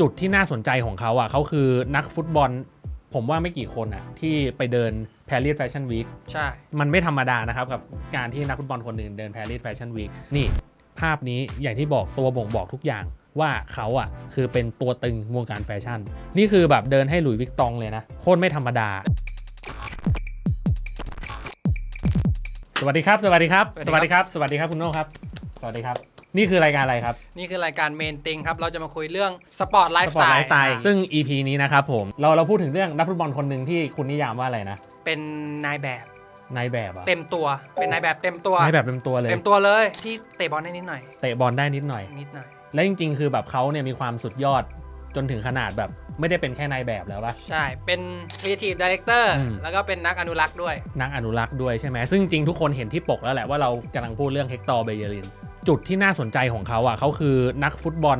จุดที่น่าสนใจของเขาอะเขาคือนักฟุตบอล ผมว่าไม่กี่คนอะที่ไปเดิน Paris Fashion Week ใช่ มันไม่ธรรมดานะครับ กับการที่นักฟุตบอลคนหนึ่งเดิน Paris Fashion Week นี่ ภาพนี้อย่างที่บอกตัวบ่งบอกทุกอย่างว่าเขาอะคือเป็นตัวตึงวงการแฟชั่น นี่คือแบบเดินให้หลุยส์วิกตองเลยนะ โคตรไม่ธรรมดา สวัสดีครับ สวัสดีครับ สวัสดีครับ สวัสดีครับคุณโน่ครับ สวัสดีครับ นี่คือรายการอะไรครับ นี่คือรายการเมนติงครับ เราจะมาคุยเรื่องสปอร์ตไลฟ์สสปอไตร์ตไลล์ฟ์สไตล์ซึ่ง EP นี้นะครับผม เราเราพูดถึงเรื่องนักฟุตบอลคนหนึ่งที่คุณนิยามว่าอะไรนะ เป็นนายแบบนายแบบอะเต็มตัวเป็นนายแบบเต็มตัวนายแบบเต็มตัวเลยเต็มตัวเลยที่เตะบอลได้นิดหน่อยเตะบอลได้นิดหน่อยนิดหน่อยและจริง ๆ คือแบบเขาเนี่ยมีความสุดยอดจนถึงขนาดแบบไม่ได้เป็นแค่นายแบบแล้วปะใช่ เป็น Creative Director อืมแล้วก็เป็นนักอนุรักษ์ด้วย นักอนุรักษ์ด้วยใช่ไหมซึ่งจริงๆทุกคนเห็นที่ปกแล้วแหละว่าเรากำลังพูดเรื่องเฮกตอร์เบเยริน จุดที่น่าสนใจของเขาอะเขาคือนักฟุตบอล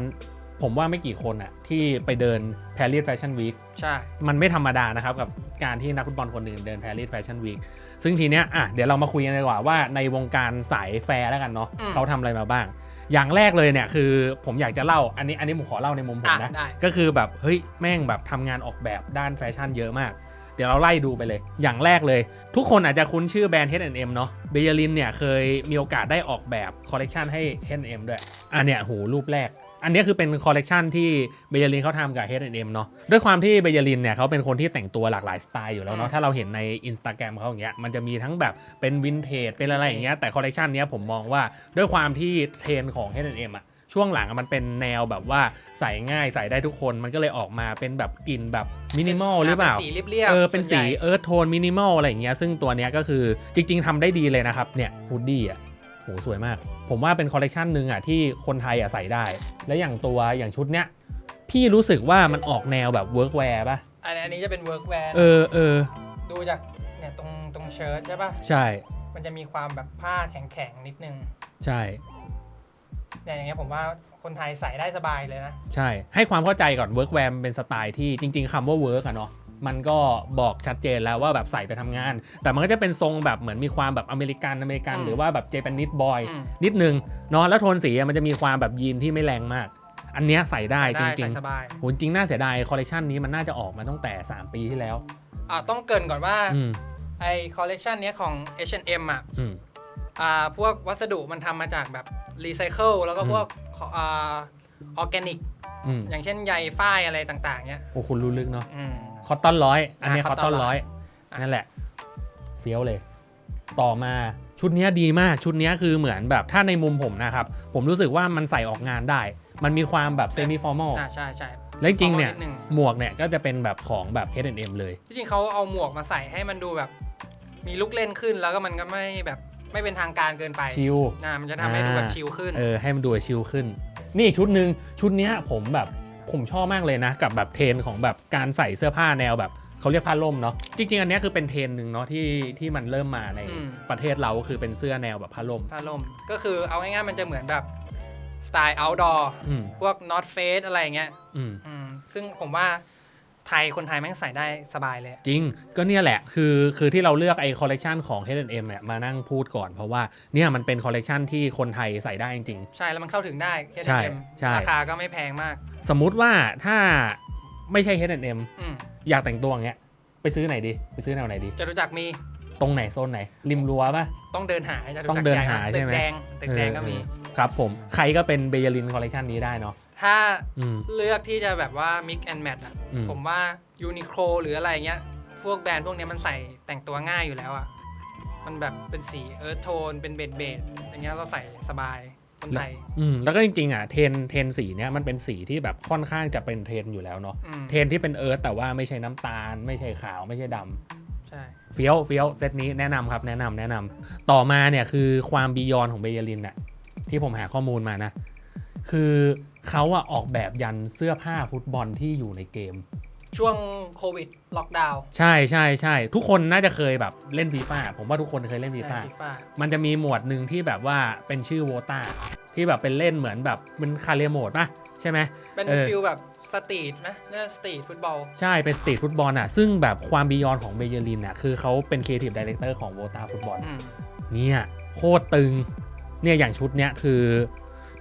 ผมว่าไม่กี่คนอะที่ไปเดิน Paris Fashion Week ใช่ มันไม่ธรรมดานะครับ กับการที่นักฟุตบอลคนหนึ่งเดิน Paris Fashion Week ซึ่งทีเนี้ยอะเดี๋ยวเรามาคุยกันดีกว่าว่าในวงการสายแฟร์แล้วกันเนาะเขาทำอะไรมาบ้าง อย่างแรกเลยเนี่ยคือผมอยากจะเล่าอันนี้อันนี้ผมขอเล่าในมุมผมอะนะ ได้ ก็คือแบบเฮ้ยแม่งแบบทำงานออกแบบด้านแฟชั่นเยอะมาก เดี๋ยวเราไล่ดูไปเลย อย่างแรกเลย ทุกคนอาจจะคุ้นชื่อแบรนด์ H&M เนาะเบยลินเนี่ยเคยมีโอกาสได้ออกแบบคอลเลกชันให้ H&M ด้วย อันเนี้ยโหรูปแรก อันนี้คือเป็นคอลเลกชันที่เบยลินเขาทำกับ H&M เนาะด้วยความที่เบยลินเนี่ยเขาเป็นคนที่แต่งตัวหลากหลายสไตล์อยู่แล้วเนาะถ้าเราเห็นใน Instagram เขาอย่างเงี้ยมันจะมีทั้งแบบเป็นวินเทจเป็นอะไรอย่างเงี้ยแต่คอลเลกชันเนี้ยผมมองว่าด้วยความที่เทรนด์ของ H&M อะ ช่วงหลังอะมันเป็นแนวแบบว่าใส่ง่ายใส่ได้ทุกคนมันก็เลยออกมาเป็นแบบกลิ่นแบบมินิมอลหรือเปล่านสีเรียบๆเออเป็นส่สีวใหญ่เอิร์ธโทนมินิมอลอะไรอย่างเงี้ยซึ่งตัวเนี้ยก็คือจริง ๆทำได้ดีเลยนะครับเนี่ยฮูดดี้อะโหสวยมาก ผมว่าเป็นคอลเลกชันหนึ่งอะที่คนไทยอะใส่ได้ และอย่างตัวอย่างชุดเนี้ยพี่รู้สึกว่ามันออกแนวแบบเวิร์กแวร์ป่ะอันนี้อันนี้จะเป็น work wear เออเออดูจากเนี่ยตรงตรงเชิ้ตใช่ป่ะใช่ มันจะมีความแบบผ้าแข็งๆนิดนึง ใช่ เนี่ยอย่างเงี้ยผมว่าคนไทยใส่ได้สบายเลยนะ ใช่ ให้ความเข้าใจก่อนเวิร์กแวร์เป็นสไตล์ที่จริง ๆคำว่าเวิร์กอะเนาะมันก็บอกชัดเจนแล้วว่าแบบใส่ไปทำงาน แต่มันก็จะเป็นทรงแบบเหมือนมีความแบบอเมริกันอเมริกันอืมหรือว่าแบบเจแปนิสบอยอืมนิดนึงเนาะแล้วโทนสีอะมันจะมีความแบบยีนที่ไม่แรงมาก อันเนี้ยใส่ได้จใส่ริงใส่สบายๆโหจริงน่าเสียดายคอลเลคชันนี้มันน่าจะออกมาตั้งแต่ 3 ปีที่แล้วอ่าต้องเกรินก่อนว่าอืมไอคอลเลกชันเนี้ยของ H&M อะ อืมอ่าพวกวัสดุมันทำมาจากแบบรีไซเคิลแล้วก็อืมพวกอ่าออร์แกนิก อืมอย่างเช่นใยฝ้ายอะไรต่างๆเนี้ย โอ้คุณรู้ลึกเนาะอืม คอตตอนร้อยอันเนี้ยอ่าคอตตอน cotton ร้อยอะ นั่นแหละเฟี้ยวเลย ต่อมาชุดเนี้ยดีมากชุดเนี้ยคือเหมือนแบบถ้าในมุมผมนะครับ ผมรู้สึกว่ามันใส่ออกงานได้ มันมีความแบบเซมิฟอร์มอลอ่าใช่ใช่ และจริงๆเนี่ย formal ดงหมวกเนี่ยก็จะเป็นแบบของแบบ H&M เลย ที่จริงเขาเอาหมวกมาใส่ให้มันดูแบบ มีลุกเล่นขึ้นแล้วก็มันก็ไม่แบบ ไม่เป็นทางการเกินไปชิลนะมันจะทำให้ดูแบบชิลขึ้น เออให้มันดูชิลขึ้น นี่อีกชุดหนึ่งชุดเนี้ยผมแบบผมชอบมากเลยนะ กับแบบเทรนด์ของแบบการใส่เสื้อผ้าแนวแบบเขาเรียกผ้าล่มเนาะจริงๆ อันเนี้ยคือเป็นเทรนด์หนึ่งเนาะที่ที่มันเริ่มมาในอืม ประเทศเราก็คือเป็นเสื้อแนวแบบผ้าล่มผ้าลมก็คือเอาง่ายๆมันจะเหมือนแบบสไตล์ outdoor อืมพวก North Face อะไรอย่างเงี้ยอืมอืมซึ่งผมว่า ไทยคนไทยแม่งใส่ได้สบายเลยจริง ก็เนี่ยแหละ คือคือที่เราเลือกไอ้คอลเลกชันของ H&M เนี่ยมานั่งพูดก่อนเพราะว่าเนี่ยมันเป็นคอลเลกชันที่คนไทยใส่ได้จริง ใช่แล้วมันเข้าถึงได้ ใช่ H&M ใช่ ราคาก็ไม่แพงมาก ๆ สมมุติว่าถ้าไม่ใช่ H&M อืมอยากแต่งตัวอย่างเงี้ยไปซื้อไหนดี ไปซื้อแนวไหนดี จะรู้จักมีตรงไหนโซนไหน ริมรั้วป่ะต้องเดินหาจะรู้ต้จัอกงเดินหาตึใช่กไหมแดงตึกแดงก็มี เออครับผม ใครก็เป็นเบยลินคอลเลกชันนี้ได้เนาะ ถ้าอืมเลือกที่จะแบบว่า mix and match อะอืมผมว่ายูนิโคลหรืออะไรเงี้ย พวกแบรนด์พวกเนี้ยมันใส่แต่งตัวง่ายอยู่แล้วอะ มันแบบเป็นสีเอิร์ธโทน เป็นเบดเบดอย่างเงี้ยเราใส่สบายคนไทยอืมแล้วก็จริงๆอะเทรนเทรนสีเนี้ยมันเป็นสีที่แบบค่อนข้างจะเป็นเทรนอยู่แล้วเนาะอืมเทรนที่เป็นเอิร์ธแต่ว่าไม่ใช่น้ำตาล ไม่ใช่ขาวไม่ใช่ดำใช่เฟี้ยวเฟี้ยวเซตนี้แนะนำครับแนะนำแนะนำต่อมาเนี่ยคือความบียอนของเบยลินน่ะที่ผมหาข้อมูลมานะ คือเขาอะออกแบบยันเสื้อผ้าฟุตบอลที่อยู่ในเกม ช่วงโควิดล็อกดาวน์ใช่ใช่ใช่ทุกคนน่าจะเคยแบบเล่นฟีฟ่าผมว่าทุกคนเคยเล่นฟีฟ่าฟีฟ่ามันจะมีหมวดหนึ่งที่แบบว่าเป็นชื่อโวตาที่แบบเป็นเล่นเหมือนแบบเป็นคาเรียโหมดป่ะใช่ไหม เป็นเออ ฟิลแบบสตรีทนะน่าสตรีทฟุตบอล ใช่ เป็นสตรีทฟุตบอลอะ ซึ่งแบบความบียอนของเบยลินอะคือเขาเป็นครีเอทีฟดีเลกเตอร์ของโวตาฟุตบอล อืม เนี่ยโคตรตึง เนี่ยอย่างชุดเนี้ยคือ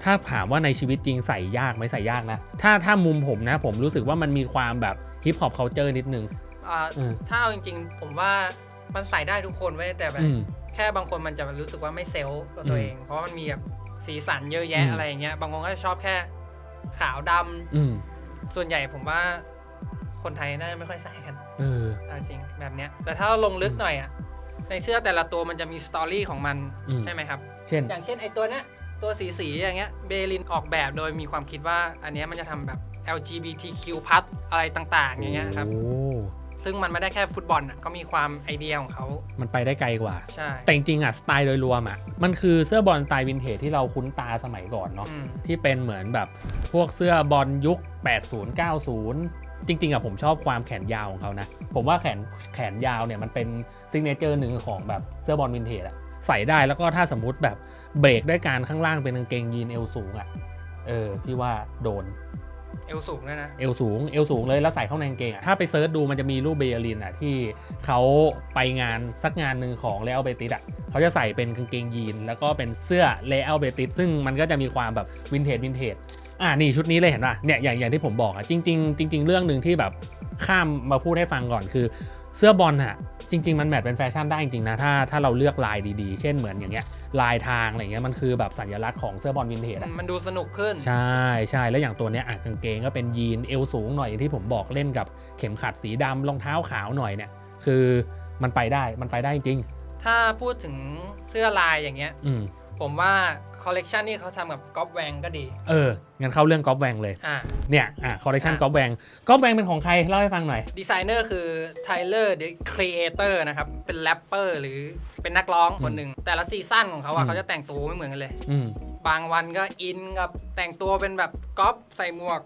ถ้าถามว่าในชีวิตจริงใส่ยากไหมใส่ยากนะ ถ้าถ้ามุมผมนะ ผมรู้สึกว่ามันมีความแบบฮิปฮอปเคาเจอร์นิดนึงอ่าอืมถ้าเอาจริง ๆ ผมว่ามันใส่ได้ทุกคนไว้ยแต่แบบอืมแค่บางคนมันจะรู้สึกว่าไม่เซลล์กับตัวอืมเอง เพราะมันมีแบบสีสันเยอะแยะอืมอะไรอย่างเงี้ยบางคนก็จะชอบแค่ขาวดำอืมส่วนใหญ่ผมว่าคนไทยน่าจะไม่ค่อยใส่กันเออเอาจริงแบบเนี้ยแต่ถ้าเราลงลึกหน่อยอะในเสื้อแต่ละตัวมันจะมีสตอรี่ของมันอืมใช่ไหมครับ เช่น อย่างเช่นไอตัวเนี้ย ตัวสีสีๆอย่างเงี้ยเบลินออกแบบโดยมีความคิดว่าอันเนี้ยมันจะทำแบบ LGBTQ+ อะไรต่างๆ อย่างเงี้ยครับโอ้ซึ่งมันไม่ได้แค่ฟุตบอลอะก็มีความไอเดียของเขามันไปได้ไกลกว่า ใช่แต่จริงๆอะสไตล์โดยรวมอะมันคือเสื้อบอลสไตล์วินเทจที่เราคุ้นตาสมัยก่อนเนาะ อืม ที่เป็นเหมือนแบบพวกเสื้อบอลยุค 80 90 จริงๆอะผมชอบความแขนยาวของเขานะ ผมว่าแขนแขนยาวเนี่ยมันเป็นซิกเนเจอร์หนึ่งของแบบเสื้อบอลวินเทจอะ ใส่ได้แล้วก็ถ้าสมมุติแบบเบรกด้วยการข้างล่างเป็นกางเกงยีนเอวสูงอะเออพี่ว่าโดน เอวสูงด้วยนะ เอวสูง เอวสูงเลยแล้วใส่เข้าในกางเกงอะถ้าไปเซิร์ชดูมันจะมีรูปเบยลินอะที่เขาไปงานสักงานหนึ่งของเลอัลเบติสอะเขาจะใส่เป็นกางเกงยีน แล้วก็เป็นเสื้อเลอัลเบติสซึ่งมันก็จะมีความแบบวินเทจวินเทจอ่านี่ชุดนี้เลยเห็นป่ะเนี่ยอย่างอย่างที่ผมบอกอะจริง ๆ จริง ๆ เรื่องหนึ่งที่แบบข้ามมาพูดให้ฟังก่อนคือ เสื้อบอลอะจริง ๆ มันแมทเป็นแฟชั่นได้จริงๆนะถ้าถ้าเราเลือกลายดีๆ เช่นเหมือนอย่างเงี้ยลายทางอะไรเงี้ยมันคือแบบสัญลักษณ์ของเสื้อบอลวินเทจอะมันดูสนุกขึ้น ใช่ใช่แล้วอย่างตัวเนี้ยอะกางเกงก็เป็นยีนเอวสูงหน่อยอย่างที่ผมบอกเล่นกับเข็มขัดสีดำรองเท้าขาวหน่อยเนี่ยคือมันไปได้มันไปได้จริง ถ้าพูดถึงเสื้อลายอย่างเงี้ยอืม ผมว่าคอลเลกชันที่เขาทำกับก๊อฟแวงก็ดี เออ งั้นเข้าเรื่องกอล์ฟแวงเลย อ่า เนี่ย อะคอลเลคชันอะกอล์ฟแวงกอล์ฟแวงเป็นของใคร เล่าให้ฟังหน่อย ดีไซเนอร์คือ Tyler the Creator นะครับ เป็นแรปเปอร์หรือเป็นนักร้องคนหนึ่ง แต่ละซีซั่นของเขาอือะม เขาจะแต่งตัวไม่เหมือนกันเลย อืม บางวันก็อินกับแต่งตัวเป็นแบบก๊อฟใส่หมวก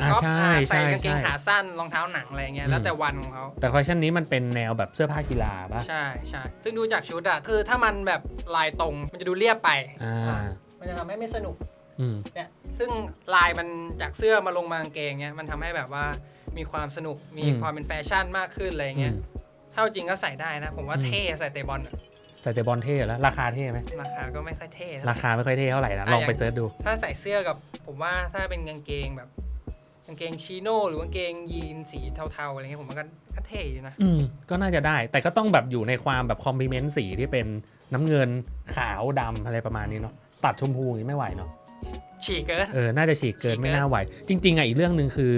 อ่าก๊อฟใช่อ่าใส่ใช่กางเกงใช่ ขาสั้นรองเท้าหนังอะไรเงี้ยอืมแล้วแต่วันของเขาแต่คอลเลคชันนี้มันเป็นแนวแบบเสื้อผ้ากีฬาปะใช่ใช่ซึ่งดูจากชุดอะคือถ้ามันแบบลายตรงมันจะดูเรียบไปอ่าอ่ามันจะทำให้ไม่สนุก อืม เนี่ยซึ่งลายมันจากเสื้อมาลงมากางเกงเนี้ยมันทำให้แบบว่ามีความสนุกมีอืม ความเป็นแฟชั่นมากขึ้นอะไรเงี้ยอืมถ้าเอาจริงก็ใส่ได้นะ ผมว่าอืมเท่ใส่เตะบอลอะใส่แต่บอลเท่แล้วราคาเท่ไหมราคาก็ไม่ค่อยเท่เท่าไหราร่คาไม่ค่อยเท่เท่าไหร่นะอะลองไปอย่างเซิร์ชดู ถ้าใส่เสื้อกับผมว่าถ้าเป็นกางเกงแบบ กางเกงชิโน่หรือกางเกงยีนสีเทาๆอะไรเงี้ยผมว่าก็ก็เท่อยู่นะ อืมก็น่าจะได้ แต่ก็ต้องแบบอยู่ในความแบบคอมบิเมนต์สีที่เป็นน้ำเงินขาวดำอะไรประมาณนี้เนาะตัดชมพูอย่างนี้ไม่ไหวเนาะ ฉีกเกิน เออ น่าจะฉีกเกินฉีกเกิน ไม่น่าไหว จริง ๆอะอีกเรื่องหนึ่งคือ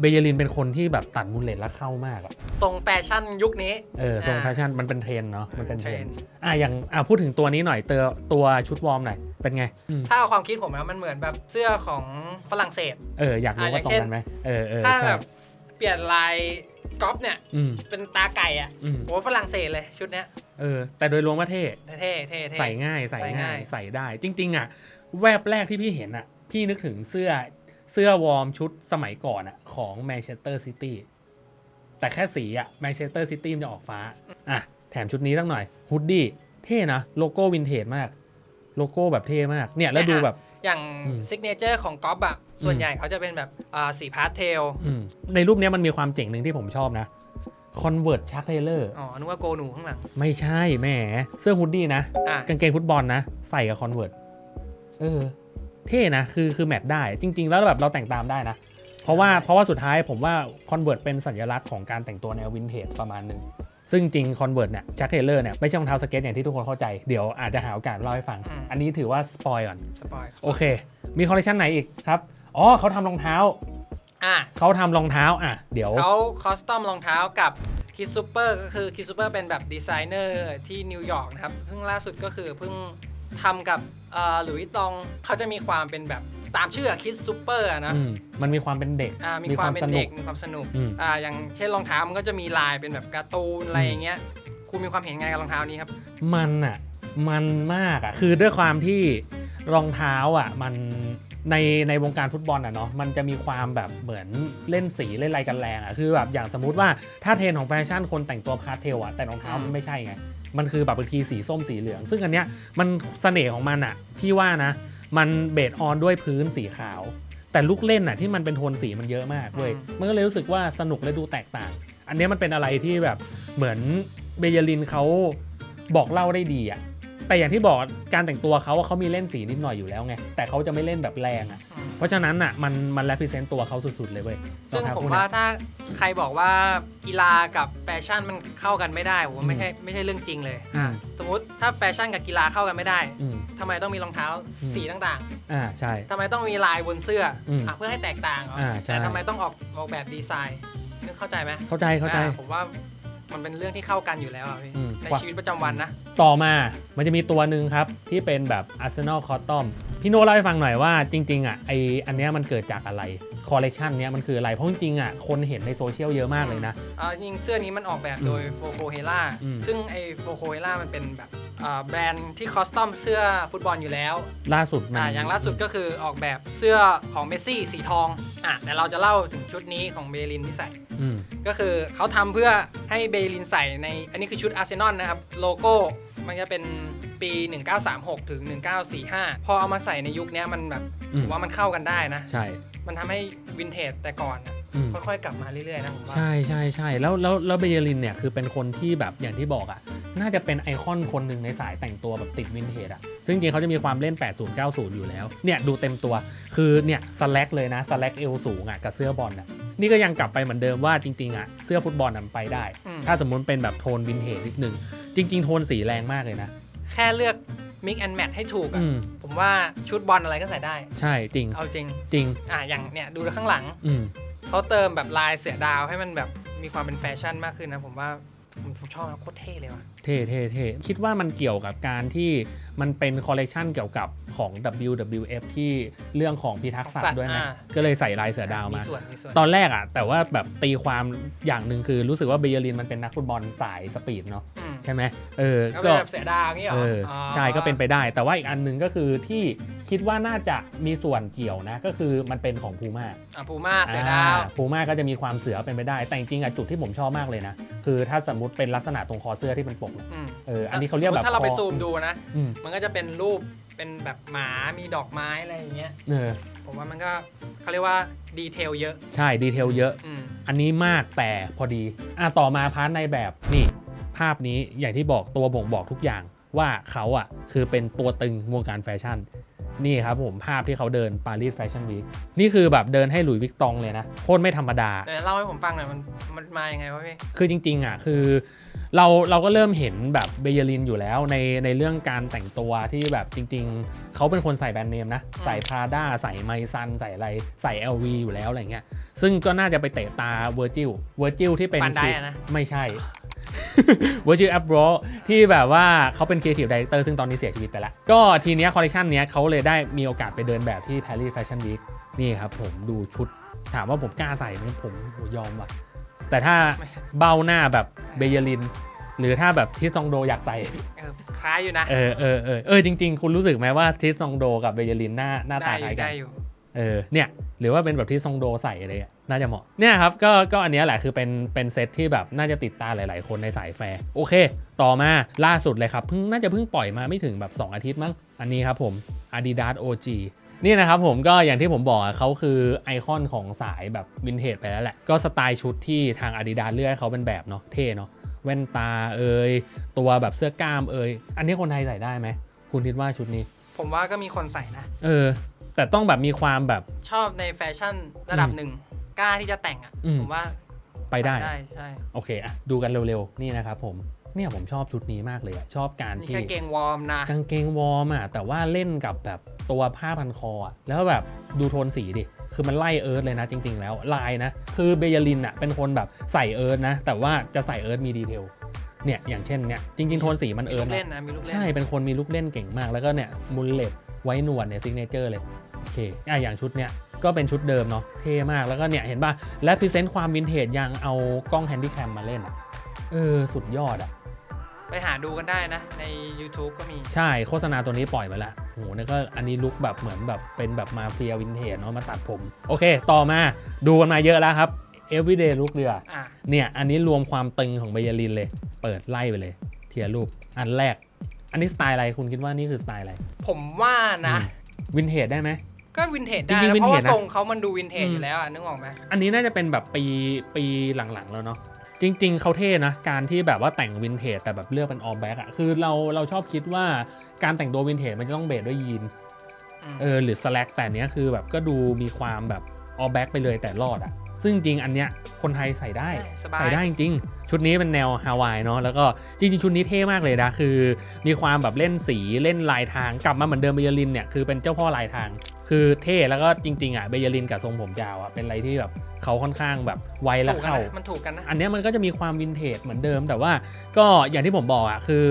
เบเยลินเป็นคนที่แบบตัดมูลเลตแล้วเข้ามากอะทรงแฟชั่นยุคนี้เออทรงอ่าแฟชั่นมันเป็นเทรนด์เนาะมันเป็นเทรนด์เทรนด์อะอย่างอะพูดถึงตัวนี้หน่อยเตอตัวชุดวอร์มหน่อยเป็นไงอืมถ้าเอาความคิดผมนะมันเหมือนแบบเสื้อของฝรั่งเศส เอออยากรู้อะอว่าย่างตรงเช่นกันไหมเออเออถ้าใช่แบบเปลี่ยนลายก๊อฟเนี่ยอืมเป็นตาไก่อะอืมโอ้ฝรั่งเศสเลยชุดเนี้ยเออแต่โดยรวมว่าเท่เท่เท่เท่ใส่ง่ายใส่ใส่ง่าง่ายยใส่ได้ จริง ๆ อะ แวบแรกที่พี่เห็นอะ พี่นึกถึงเสื้อ เสื้อวอร์มชุดสมัยก่อนอะของแมนเชสเตอร์ซิตี้แต่แค่สีอะแมนเชสเตอร์ซิตี้มันจะออกฟ้าอะแถมชุดนี้ตั้งหน่อยฮุดดี้เท่นะโลโก้วินเทจมาก โลโก้แบบเท่มากเนี่ยแล้วดูแบบอย่างอืมซิกเนเจอร์ของก๊อฟอะส่วอืนมใหญ่เขาจะเป็นแบบอ่าสีพาสเทลอืมในรูปเนี้ยมันมีความเจ๋งหนึ่งที่ผมชอบนะคอนเวิร์ตชักเทเลอร์อ๋อนึกว่าโกหนูข้างหลัง ไม่ใช่แหมเสื้อฮุดดี้นะอะกางเกงฟุตบอลนะ ใส่กับคอนเวิร์ตเออ เท่นะคือคือแมทได้จริง ๆ แล้วแบบเราแต่งตามได้นะ เพราะว่าเพราะว่าสุดท้ายผมว่าคอนเวิร์ตเป็นสัญลักษณ์ของการแต่งตัวแนววินเทจประมาณหนึ่งซึ่งจริงคอนเวิร์ตเนี่ยแจ็คเทเลอร์เนี่ยไม่ใช่รองเท้าสเก็ตอย่างที่ทุกคนเข้าใจเดี๋ยวอาจจะหาโอกาสเล่าให้ฟัง อันนี้ถือว่าสปอยก่อนสปอยโอเค มีคอลเลคชันไหนอีกครับอ๋อเขาทำรองเท้าอะเขาทำรองเท้าอะเดี๋ยวเขาคอสตอมรองเท้ากับคิดซูเปอร์ก็คือคิดซูเปอร์เป็นแบบดีไซเนอร์ที่นิวยอร์กนะครับเพิ่งล่าสุดก็คือเพิ่ง ทำกับหลุยส์ตองเขาจะมีความเป็นแบบตามชื่อคิดซูเปอร์นะ อืมมันมีความเป็นเด็ก อ่ามีความเป็นเด็ก มีความสนุกอืม อ่าอย่างเช่นรองเท้ามันก็จะมีลายเป็นแบบการ์ตูนอะไรอย่างเงี้ยคุณมีความเห็นไงกับรองเท้านี้ครับ มันอะมันมากอะคือด้วยความที่รองเท้าอะมันในในวงการฟุตบอลอะเนาะมันจะมีความแบบเหมือนเล่นสีเล่นอะไรกันแรงอะคือแบบอย่างสมมุติว่าถ้าเทรนด์ของแฟชั่นคนแต่งตัวพาสเทลอะแต่รองเท้ามันไม่ใช่ไง มันคือแบบบางทีสีส้มสีเหลือง ซึ่งอันเนี้ยมันเสน่ห์ของมันอะพี่ว่านะ มันเบสออนด้วยพื้นสีขาว แต่ลูกเล่นอะที่มันเป็นโทนสีมันเยอะมากเว้ยอืมมันก็เลยรู้สึกว่าสนุกและดูแตกต่าง อันเนี้ยมันเป็นอะไรที่แบบเหมือนเบเยลินเขาบอกเล่าได้ดีอะ แต่อย่างที่บอกการแต่งตัวเขาอะเขามีเล่นสีนิดหน่อยอยู่แล้วไง แต่เขาจะไม่เล่นแบบแรงอะอืมเพราะฉะนั้นอะมันมันแรปเซนต์ตัวเขาสุดๆเลยเว้ยซึ่งรอเท้ผมคู่ว่าเนี้ยถ้าใครบอกว่ากีฬากับแฟชั่นมันเข้ากันไม่ได้ผมว่าไม่ใช่ไม่ใช่เรื่องจริงเลยอืมสมมติถ้าแฟชั่นกับกีฬาเข้ากันไม่ได้อืม ทำไมต้องมีรองเท้าอืม สีต่างอ่าใช่ ๆทำไมต้องมีลายบนเสื้ออมอะเพื่อให้แตกต่างเหรออ่าใช่ แต่ทำไมต้องออกออกแบบดีไซน์นึกเข้าใจไหมเข้าใจเข้าใจ อ่ผมว่า มันเป็นเรื่องที่เข้ากันอยู่แล้วอะพี่อืม ในชีวิตประจำวันนะต่อมามันจะมีตัวหนึ่งครับ ที่เป็นแบบ Arsenal Cotton พี่โน้เล่าให้ฟังหน่อยว่าจริง ๆ อะไออันเนี้ยมันเกิดจากอะไรคอลเลกชันเนี้ยมันคืออะไร เพราะจริงๆอะคนเห็นในโซเชียลเยอะมากเลยนะ อ่าจริงๆเสื้อนี้มันออกแบบโดยโฟโ o เฮล่าอืม ซึ่งไอโฟโ o เฮล่ามันเป็นแบบ อ่าแบรนด์ที่คอสตอมเสื้อฟุตบอลอยู่แล้ว ล่าสุดมันอ่าอย่างล่าสุดก็คือออกแบบเสื้อของเมสซี่สีทองอะแต่เราจะเล่าถึงชุดนี้ของเบลินที่ใส่ อืมก็คือเขาทำเพื่อให้เบลินใส่ในอันนี้คือชุดอาร์เซนอลนะครับ โลโก้มันจะเป็นปี 1936 ถึง 1945 พอเอามาใส่ในยุคเนี้ยมันแบบอืมผมว่ามันเข้ากันได้นะ ใช่ มันทำให้วินเทจแต่ก่อนอะ อืม ค่อยๆกลับมาเรื่อยๆนะผมว่า ใช่ใช่ใช่แล้วแล้วแล้วเบเยลินเนี่ยคือเป็นคนที่แบบอย่างที่บอกอะ น่าจะเป็นไอคอนคนหนึ่งในสายแต่งตัวแบบติดวินเทจอะ ซึ่งจริงๆเขาจะมีความเล่น 80 90 อยู่แล้ว เนี่ยดูเต็มตัวคือเนี่ยสแลกเลยนะสแลกเอวสูงอะกับเสื้อบอลอะนี่ก็ยังกลับไปเหมือนเดิมว่าจริงๆอะเสื้อฟุตบอลนำไปได้ อืม ถ้าสมมุติเป็นแบบโทนวินเทจนิดนึง จริง ๆ โทนสีแรงมากเลยนะแค่เลือก mix and match ให้ถูกอะอืมผมว่าชุดบอลอะไรก็ใส่ได้ ใช่จริงเอาจริง จริง อะอย่างเนี่ยดูข้างหลัง อืม เขาเติมแบบลายเสือดาวให้มันแบบมีความเป็นแฟชั่นมากขึ้นนะ ผมว่าผมผมชอบนะโคตรเท่เลยว่ะ เท่เท่เท่คิดว่ามันเกี่ยวกับการที่มันเป็นคอลเลกชันเกี่ยวกับของ WWF ที่เรื่องของพิทักษ์สัตว์ด้วยไหมอ่าก็เลยใส่ลายเสือดาวมาส่วนมีส่วนตอนแรกอะแต่ว่าแบบตีความอย่างหนึ่งคือรู้สึกว่าเบเยลินมันเป็นนักฟุตบอลสายสปีดเนาะอืมใช่ไหมเออ ก็ก็เป็นแบบเสือดาวงี้เหรอเอออ๋อใช่ก็เป็นไปได้ แต่ว่าอีกอันหนึ่งก็คือที่คิดว่าน่าจะมีส่วนเกี่ยวนะ ก็คือมันเป็นของพูม่าอะพูม่าเสือดาวพูม่าก็จะมีความเสือเป็นไปได้ แต่จริงๆอะจุดที่ผมชอบมากเลยนะ คือถ้าสมมติเป็นลักษณะตรงคอเสื้อที่เป็นปกอะอืมเอออันนี้เขาเรียกแบบถ้าเราไปคอซูมดูนะ อืม มันก็จะเป็นรูปเป็นแบบหมามีดอกไม้อะไรอย่างเงี้ย เออผมว่ามันก็เขาเรียกว่าดีเทลเยอะ ใช่ดีเทลเยอะ อืม อันนี้มากแต่พอดี อะต่อมาพาร์ทในแบบนี่ ภาพนี้อย่างที่บอกตัวบ่งบอกทุกอย่าง ว่าเขาอะคือเป็นตัวตึงวงการแฟชั่น นี่ครับผมภาพที่เขาเดินปารีสแฟชั่นวีคนี่คือแบบเดินให้หลุยส์วิกตองเลยนะ โคตรไม่ธรรมดาแต่เล่าให้ผมฟังหน่อยมันมันมายังไงวะพี่ คือจริงๆอะคือเราเราก็เริ่มเห็นแบบเบเยลินอยู่แล้วในในเรื่องการแต่งตัวที่แบบจริง ๆ เขาเป็นคนใส่แบรนด์เนมนะ ใส่พาด้าใส่ไมซันใส่อะไรใส่ LV อยู่แล้วอะไรเงี้ยซึ่งก็น่าจะไปเตะตาเวอร์จิลเวอร์จิลที่เป็น Van Dijk อะนะ ไม่ใช่ เวอร์จิลแอปโรที่แบบว่าเขาเป็นครีเอทีฟดีเตอร์ซึ่งตอนนี้เสียชีวิตไปแล้ว ก็ทีเนี้ยคอลเลคชันเนี้ยเขาเลยได้มีโอกาสไปเดินแบบที่ Paris Fashion Week นี่ครับผมดูชุดถามว่าผมกล้าใส่ไหมผมโหยอมว่ะ แต่ถ้าไม่เบ้าหน้าแบบเบเยลิน หรือถ้าแบบทิสซองโดอยากใส่เออคล้ายอยู่นะ เออเออเออเออจริง ๆ คุณรู้สึกไหมว่าทิสซองโดกับเบเยลินหน้าหน้าได้ตาอคล้ายยู่กันได้อยู่ เออเนี่ยหรือว่าเป็นแบบที่ทรงโดใส่อะไรอะน่าจะเหมาะเนี่ยครับก็ก็อันเนี้ยแหละคือเป็นเป็นเซตที่แบบน่าจะติดตาหลาย ๆ คนในสายแฟร์โอเค ต่อมาล่าสุดเลยครับเพิ่งน่าจะเพิ่งปล่อยมาไม่ถึงแบบ 2 อาทิตย์มั้งอันนี้ครับผม Adidas OG นี่นะครับผมก็อย่างที่ผมบอกอะเขาคือไอคอนของสายแบบวินเทจไปแล้วแหละ ก็สไตล์ชุดที่ทาง Adidas เลือกให้เขาเป็นแบบเนาะเท่เนาะแว่นตาเอ่ยตัวแบบเสื้อกล้ามเอ่ยอันนี้คนไทยใส่ได้ไหมคุณคิดว่าชุดนี้ ผมว่าก็มีคนใส่นะ เออ แต่ต้องแบบมีความแบบ ชอบในแฟชั่นระดับหนึ่งกล้าที่จะแต่งอะอืม ผมว่าไปได้ ได้ใช่โอเคอะดูกันเร็วๆ นี่นะครับผม เนี่ยผมชอบชุดนี้มากเลยอะชอบการนี่ที่ แค่เกงวอร์มนะกางเกงวอร์มอะแต่ว่าเล่นกับแบบตัวผ้าพันคออะแล้วแบบดูโทนสีดิ คือมันไล่เอิร์ธเลยนะจริง ๆ แล้วลายนะ คือเบยลินอะเป็นคนแบบใส่เอิร์ธนะ แต่ว่าจะใส่เอิร์ธมีดีเทลเนี่ยอย่างเช่นเนี่ยจริง ๆ โทนสีมันมีเอิลูร์ธกนะเล่นนะมีลูกเล่นใช่เป็นคนมีลูกเล่นเก่งมากแล้วก็เนี่ยมุลเลตไว้หนวดเนี่ยซิกเนเจอร์เลย โอเคอะอย่างชุดเนี่ยก็เป็นชุดเดิมเนาะเท่มากแล้วก็เนี่ยเห็นป่ะและพรีเซนต์ความวินเทจยังเอากล้องแฮนดี้แคมมาเล่นอะเออสุดยอดอะไปหาดูกันได้นะ ใน YouTube ก็มี ใช่โฆษณาตัวนี้ปล่อยมาแล้วโหเนี่ยก็อันนี้ลุกแบบเหมือนแบบเป็นแบบมาเฟียวินเทจเนาะมาตัดผม โอเค ต่อมาดูกันมาเยอะแล้วครับ everyday look เรืออะเนี่ยอันนี้รวมความตึงของเบยลินเลย เปิดไล่ไปเลย เทียร์รูปอันแรก อันนี้สไตล์อะไรคุณคิดว่านี่คือสไตล์อะไร ผมว่านะวินเทจได้ไหม ก็วินเทจจริได้งๆนะเพราะว่า vintage นะทรงเขามันดูวินเทจอืม อยู่แล้วอะนึกออกไหมอันนี้น่าจะเป็นแบบปีปีหลังๆแล้วเนาะจริง ๆเขาเท่นะ การที่แบบว่าแต่งวินเทจแต่แบบเลือกเป็นออ l แบ็กอะคือเราเราชอบคิดว่าการแต่งตัววินเทจมันจะต้องเบสด้วยยีนมเออหรือสแลกแต่อันเนี้ยคือแบบก็ดูมีความแบบออ l แบ็กไปเลยแต่รอดอะซึ่งจริงๆอันเนี้ยคนไทยใส่ได้ สบาย ใส่ได้จริงๆ ชุดนี้เป็นแนวฮาวายเนาะ แล้วก็จริงๆ ชุดนี้เท่มากเลยนะ คือมีความแบบเล่นสีเล่นลายทางกลับมาเหมือนเดิมเบยลินเนี่ย คือเป็นเจ้าพ่อลายทาง คือเท่แล้วก็จริงๆอะเบยลินกับทรงผมยาวอะเป็นอะไรที่แบบเขาค่อนข้างแบบไวและถูกกันเข้านะมันถูกกันนะ อันเนี้ยมันก็จะมีความวินเทจเหมือนเดิม แต่ว่าก็อย่างที่ผมบอกอะคือ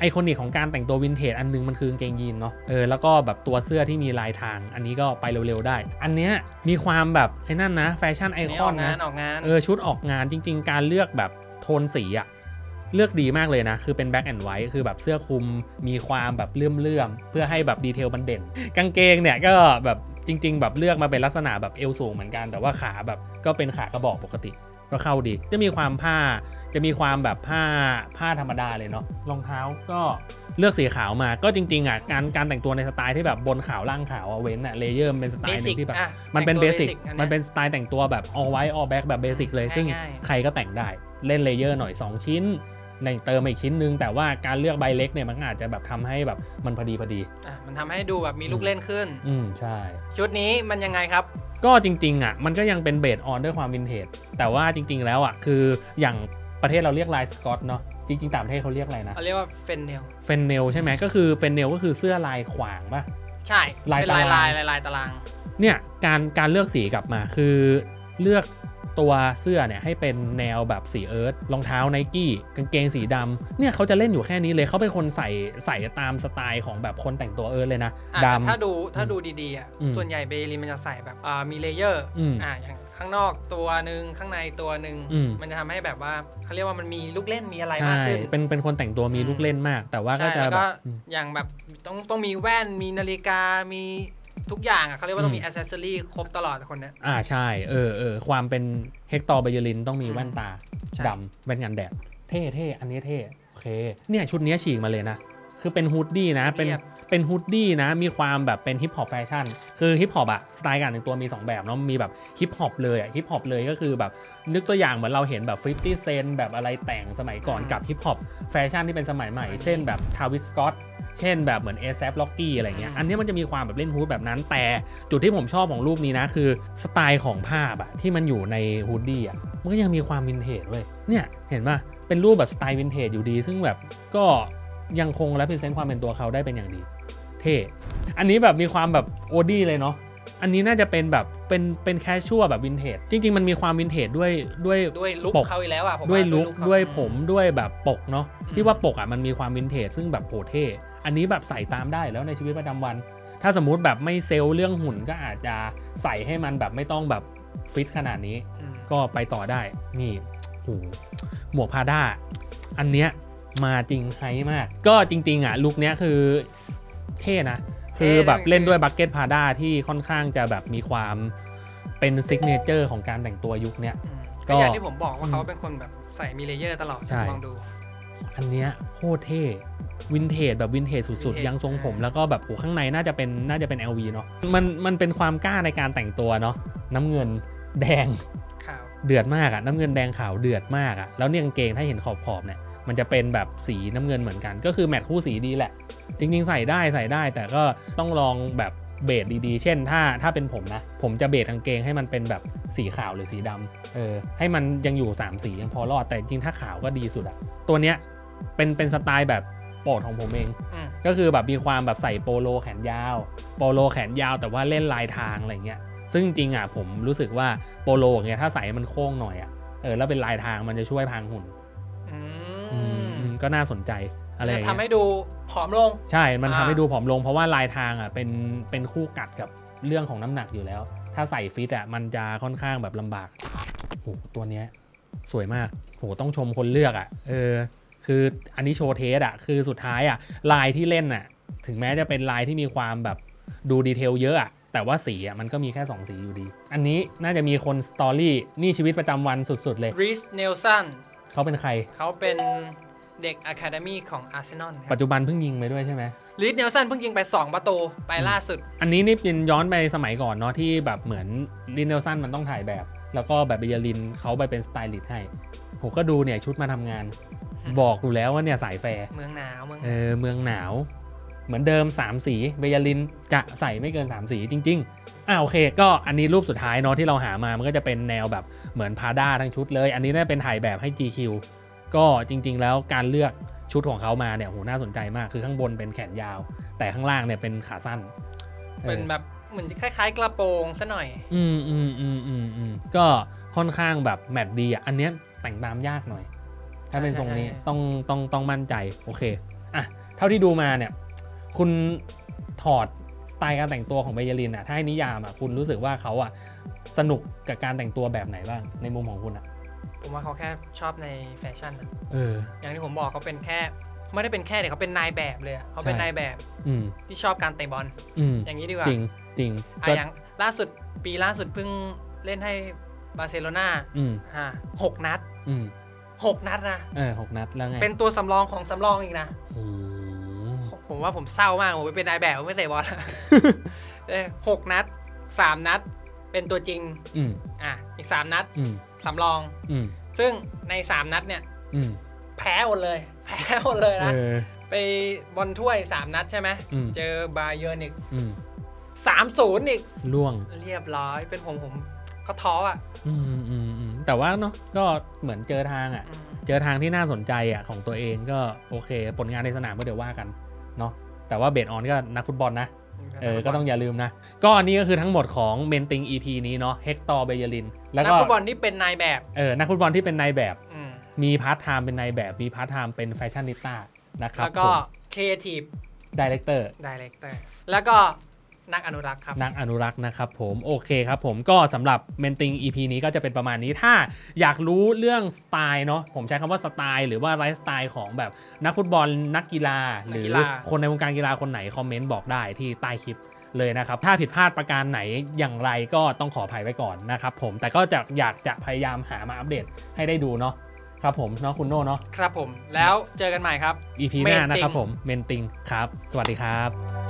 ไอคอนิกของการแต่งตัววินเทจอันนึงมันคือกางเกงยีนเนาะเออแล้วก็แบบตัวเสื้อที่มีลายทาง อันนี้ก็ไปเร็วๆได้ อันเนี้ยมีความแบบไอ้นั่นนะแฟชั่นไออันนี้คอออนกงานะนออกงานเออชุดออกงานจริง ๆ การเลือกแบบโทนสีอะ เลือกดีมากเลยนะ คือเป็นแบ็ k แอนด์ไวท์คือแบบเสื้อคลุมมีความแบบเลื่อมๆ เพื่อให้แบบดีเทลมันเด่น กางเกงเนี่ยก็แบบจริง ๆ แบบเลือกมาเป็นลักษณะแบบเอวสูงเหมือนกัน แต่ว่าขาแบบก็เป็นขากระบอกปกติก็เข้าดี จะมีความผ้า จะมีความแบบผ้าผ้าธรรมดาเลยเนาะ รองเท้าก็เลือกสีขาวมา ก็จริงๆอะการการแต่งตัวในสไตล์ที่แบบบนขาวล่างขาวอะเว้นอะเลเยอร์เป็นสไตเบล์หสินึกงที่แบบอะมันเป็นแต่เบงตัวสิกอัมันเป็นสไตล์แต่งตัวแบบ all white all black แบบเบสิกเลย ซึ่งง่ายๆใครก็แต่งได้ เล่นเลเยอร์หน่อย 2 ชิ้น ในเติมมาอีกชิ้นนึง แต่ว่าการเลือกใบเล็กเนี่ยมันก็อาจจะแบบทำให้แบบมันพอดีพอดีอะมันทำให้ดูแบบมีลูกเล่นขึ้น อืมใช่ ชุดนี้มันยังไงครับก็จริงๆอะมันก็ยังเป็นเบสออนด้วยความวินเทจแต่ว่าจริง ๆ แล้วอะคืออย่างประเทศเราเรียกลายสกอตเนาะจริงๆต่างประเทศเขาเรียกอะไรนะเขาเรียกว่าเฟนเนลเฟนเนลใช่ไหมก็คือเฟนเนลก็คือเสื้อลายขวางป่ะใช่ลายเป็นลายตารางลายลายลายตารางเนี่ยการการเลือกสีกลับมาคือเลือก ตัวเสื้อเนี่ยให้เป็นแนวแบบสีเอิร์ธรองเท้าไนกี้กางเกงสีดำเนี่ยเขาจะเล่นอยู่แค่นี้เลยเขาเป็นคนใส่ใส่ตามสไตล์ของแบบคนแต่งตัวเอิร์ธเลยนะอะดแต่ถ้าดูถ้าอืมดูดีๆอะอืมส่วนใหญ่เบลินมันจะใส่แบบอ่ามีเลเยอร์อืมอ่าอย่างข้างนอกตัวหนึ่งข้างในตัวหนึ่งอืมมันจะทำให้แบบว่าเขาเรียกว่ามันมีลูกเล่นมีอะไรำมากใช่ขึ้นเป็นเป็นคนแต่งตัวมีอืมลูกเล่นมาก แต่ว่าก็ใช่จะแล้วแบก็บอืมอย่างแบบต้องต้องมีแว่นมีนาฬิกามี ทุกอย่างอะเขาเรียกว่าต้องมีอือ c เซสซอรี่ครบตลอดคนเนี้ย อ่าใช่ เออเออความเป็นเฮกตอร์เบยลินต้องมีอืมแว่นตาใช่ ดำแว่นกันแดด เท่เท่อันนี้เท่โอเค เนี่ยชุดเนี้ยฉีกมาเลยนะ คือเป็นฮูดดี้นะ เป็นเรียบเป็นฮูดดี้นะ มีความแบบเป็นฮิปฮอปแฟชั่น คือฮิปฮอปอะสไตล์การแต่งตัวมี 2 แบบเนาะ มีแบบฮิปฮอปเลยอะฮิปฮอปเลยก็คือแบบ นึกตัวอย่างเหมือนเราเห็นแบบ 50เซนแบบอะไรแต่งสมัยก่อนอืมกับฮิปฮอปแฟชั่นที่เป็นสมัยใหม่ เช่นแบบทาวิสสกอต เช่นแบบเหมือน a อ a p l o c k y อะไรเงี้ยอืมอันนี้มันจะมีความแบบเล่นฮูดแบบนั้น แต่จุดที่ผมชอบของรูปนี้นะคือสไตล์ของภาพอะที่มันอยู่ในฮูดดี้อะมันก็ยังมีความวินเทจเว้ย เนี่ยเห็นป่ะ เป็นรูปแบบสไตล์วินเทจอยู่ดี ซึ่งแบบก็ยังคงและพรีเซนต์ความเป็นตัวเขาได้เป็นอย่างดี เท่ อันนี้แบบมีความแบบโอดี้เลยเนาะอันนี้น่าจะเป็นแบบเป็นเป็นแคชชัวแบบวินเทจจริง ๆ มันมีความวินเทจด้วยด้วยด้วยลุคปกเขาอีกแล้วอะผมด้วยาลุคเขาด้วยอืผมด้วยแบบปกเนาะอืมที่ว่าปกอะมันมีความวินเทจซึ่งแบบโหเท่ อันนี้แบบใส่ตามได้แล้วในชีวิตประจำวัน ถ้าสมมุติแบบไม่เซลล์เรื่องหุ่นก็อาจจะใส่ให้มันแบบไม่ต้องแบบฟิตขนาดนี้อืมก็ไปต่อได้นี่โหหมวกพาด้าอันเนี้ยมาจริงไฮมาก ก็จริง ๆ อะ ลุคเนี้ยคือเท่นะ คือแบบเล่นด้วยบักเก็ตพาด้าที่ค่อนข้างจะแบบมีความเป็นซิกเนเจอร์ของการแต่งตัวยุคเนี้ยอืมก็ก็อย่างที่ผมบอกว่าอืมเขาเป็นคนแบบใส่มีเลเยอร์ตลอดใช่ลองดู อันเนี้ยโคตรเท่ วินเทจแบบวินเทจสุด Vintage ๆยังทรงผมอ่าแล้วก็แบบโหข้างในน่าจะเป็นน่าจะเป็น LV เนาะมันมันเป็นความกล้าในการแต่งตัวเนาะน้ำเงินแดงข่าวเดือดมากอะน้ำเงินแดงขาวเดือดมากอะแล้วเนี่ยกางเกงถ้าเห็นขอบขอบๆเนี่ยมันจะเป็นแบบสีน้ำเงินเหมือนกัน ก็คือแมทคู่สีดีแหละ จริง ๆ ใส่ได้ใส่ได้ แต่ก็ต้องลองแบบเบสดีๆ เช่น ถ้าถ้าเป็นผมนะ ผมจะเบสกางเกงให้มันเป็นแบบสีขาวหรือสีดำเออให้มันยังอยู่ 3 สียังพอรอดแต่จริงๆถ้าขาวก็ดีสุดอะตัวเนี้ยเป็นเป็นสไตล์แบบ โปรดของผมเองอืมก็คือแบบมีความแบบใส่โปโลแขนยาว โปโลแขนยาวแต่ว่าเล่นลายทางอะไรเงี้ยซึ่งจริงๆอะผมรู้สึกว่าโปโลอย่างเงี้ยถ้าใส่ให้มันโค้งหน่อยอะเออแล้วเป็นลายทางมันจะช่วยพรางหุ่นอือืมมอืมก็น่าสนใจอะไรอย่างทำเงี้ยให้ดูผอมลง ใช่ มันทำอ่าให้ดูผอมลง เพราะว่าลายทางอะเป็นเป็นคู่กัดกับเรื่องของน้ำหนักอยู่แล้ว ถ้าใส่ฟิตอะมันจะค่อนข้างแบบลำบากโหตัวเนี้ยสวยมากโหต้องชมคนเลือกอะ เออ คืออันนี้โชว์เทสอะคือสุดท้ายอะลายที่เล่นอะถึงแม้จะเป็นลายที่มีความแบบดูดีเทลเยอะอะแต่ว่าสีอะมันก็มีแค่ 2 สีอยู่ดี อันนี้น่าจะมีคนสตอรี่นี่ชีวิตประจำวันสุดๆเลยรีสเนลสันเขาเป็นใคร เขาเป็นเด็กอะคาเดมีของอาร์เซนอลปัจจุบันเพิ่งยิงไปด้วยใช่ไหมรีสเนลสันเพิ่งยิงไป 2 ประตูไปล่าสุด อันนี้นี่เป็นย้อนไปสมัยก่อนเนาะที่แบบเหมือนลินเนลสันมันต้องถ่ายแบบ แล้วก็แบบเบยาลินเขาไปเป็นสไตลิสต์ให้ผมก็ดูเนี่ยชุดมาทำงาน บอกดูแล้วว่าเนี่ยสายแฟร์เมืองหนาวเมืองหเอนาวอเมืองหนาว เหมือนเดิม 3 สีเบยาลินจะใส่ไม่เกิน 3 สีจริง ๆ อ่าโอเค ก็อันนี้รูปสุดท้ายเนาะที่เราหามามันก็จะเป็นแนวแบบเหมือนพาด้าทั้งชุดเลย อันนี้น่าเป็นถ่ายแบบให้ GQ ก็จริง ๆ แล้วการเลือกชุดของเขามาเนี่ยโหน่าสนใจมากคือข้างบนเป็นแขนยาว แต่ข้างล่างเนี่ยเป็นขาสั้นออเป็นแบบเหมือนคล้าย ๆ กระโปรงซะหน่อย อืมอืมอืมอืมอืมก็ค่อนข้างแบบแมทดีอะอันเนี้ยแต่งตามยากหน่อย ถ้าเป็นทรงนี้ใช่ใช่ต้องต้องต้องมั่นใจโอเคอะเท่าที่ดูมาเนี่ย คุณถอดสไตล์การแต่งตัวของเบยลินอะถ้าให้นิยามอะคุณรู้สึกว่าเขาอะสนุกกับการแต่งตัวแบบไหนบ้างในมุมของคุณอะผมว่าเขาแค่ชอบในแฟชั่นอะเออ อย่างที่ผมบอกเขาเป็นแค่ไม่ได้เป็นแค่เด็กเขาเป็นนายแบบเลยอะเขาเป็นใช่นายแบบอืมที่ชอบการเตะบอลอืมอย่างนี้ดีกว่าจริงจริงอะก็อย่างล่าสุดปีล่าสุดเพิ่งเล่นให้บาร์เซโลนาอืมอ่าหกนัดอืม หกนัดนะเออหกนัดแล้วไงเป็นตัวสำรองของสำรองอีกนะโอ้โหผมว่าผมเศร้ามากผมไปเป็นนายแบบผมไม่เตะบอลเอ้ยหกนัดสามนัด เป็นตัวจริงอืมอะอีกสามนัดอืมสำรอง อืมซึ่งในสามนัดเนี่ย อืมแพ้หมดเลย แพ้หมดเลยเอนะอไปบอลถ้วย3นัดใช่ไหมอืม เจอบาเยิร์นอีกอืม3 0อีก ล่วง เรียบร้อยเป็นผมผมก็ท้ออะ อืมอืมอืม แต่ว่าเนาะก็เหมือนเจอทางอะอืมเจอทางที่น่าสนใจอะของตัวเองก็โอเค ผลงานในสนามก็เดี๋ยวว่ากันเนาะแต่ว่าเบสออนก็นักฟุตบอลนะเออ ก็ต้องอย่าลืมนะ ก็อันนี้ก็คือทั้งหมดของเมนติง EP นี้เนาะ เฮกตอร์เบยลิน แล้วนักก็ฟุตบอลที่เป็นนายแบบ เออ นักฟุตบอลที่เป็นนายแบบอืมมีพาร์ทไทม์เป็นนายแบบ มีพาร์ทไทม์เป็นแฟชั่นนิสต้านะครับ แล้วก็ครีเอทีฟดีเลกเตอร์ดีเลกเตอร์ แล้วก็ นักอนุรักษ์ครับนักอนุรักษ์นะครับผมโอเคครับผมก็สำหรับเมนติง EP นี้ก็จะเป็นประมาณนี้ถ้าอยากรู้เรื่องสไตล์เนาะผมใช้คำว่าสไตล์หรือว่าไลฟ์สไตล์ของแบบนักฟุตบอลนักกีฬาหนักรือกีฬาคนในวงการกีฬาคนไหนคอมเมนต์บอกได้ที่ใต้คลิปเลยนะครับ ถ้าผิดพลาดประการไหนอย่างไรก็ต้องขออภัยไว้ก่อนนะครับผมแต่ก็จะอยากจะพยายามหามาอัปเดตให้ได้ดูเนาะครับผมเนาะคุณโน่เนาะครับผมแล้วเจอกันใหม่ครับ EP หน้า Main นะครับ Thing ผมเมนติงครับ สวัสดีครับ